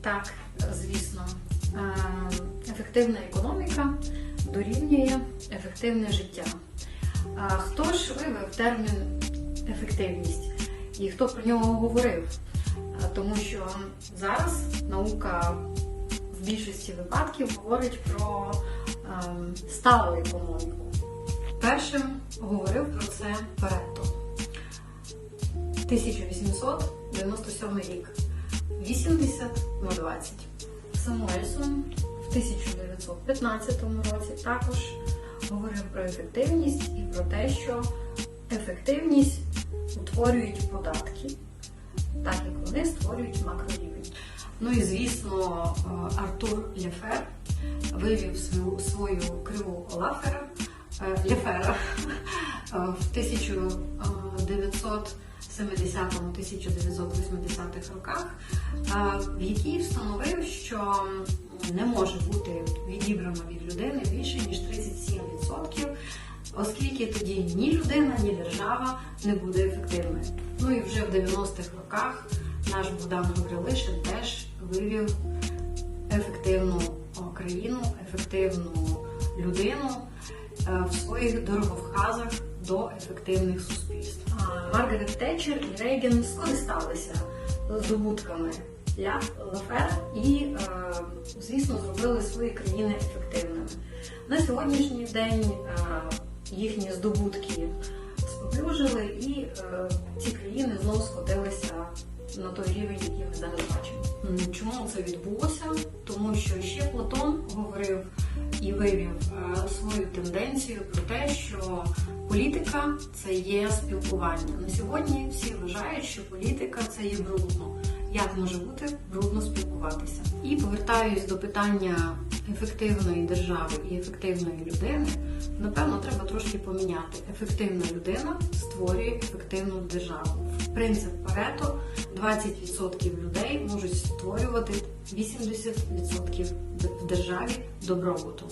Так, звісно. Ефективна економіка дорівнює ефективне життя. Хто ж вивів термін ефективність і хто про нього говорив? Тому що зараз наука в більшості випадків говорить про сталу економіку. Першим говорив про це Паретто. 1897 рік. 80 на 20. Самуельсон в 1915 році також говорив про ефективність і про те, що ефективність утворюють податки, так як вони створюють макрорівень. Ну і звісно, е, Артур Лефер вивів свою, свою криву Лафера, е, Лефера в 1970-1980 роках, е, в якій встановив, що не може бути відібрано від людини більше ніж 37%, оскільки тоді ні людина, ні держава не буде ефективною. Ну і вже в 90-х роках наш Богдан Гаврилишин теж вивів ефективну країну, ефективну людину е, в своїх дороговказах до ефективних суспільств. Маргарет Тетчер і Рейген скористалися здобутками Ля Лафера і, е, звісно, зробили свої країни ефективними. На сьогоднішній день е, їхні здобутки споплюжили, і е, ці країни знову скотилися на той рівень, який ми зараз бачимо. Чому це відбулося? Тому що ще Платон говорив і вивів е, свою тенденцію про те, що політика це є спілкування. На сьогодні всі вважають, що політика це є брудно. Як може бути брудно спілкуватися? І повертаюсь до питання ефективної держави і ефективної людини. Напевно, треба трошки поміняти. Ефективна людина створює ефективну державу. Принцип Парето 20% людей можуть створювати 80% в державі добробуту.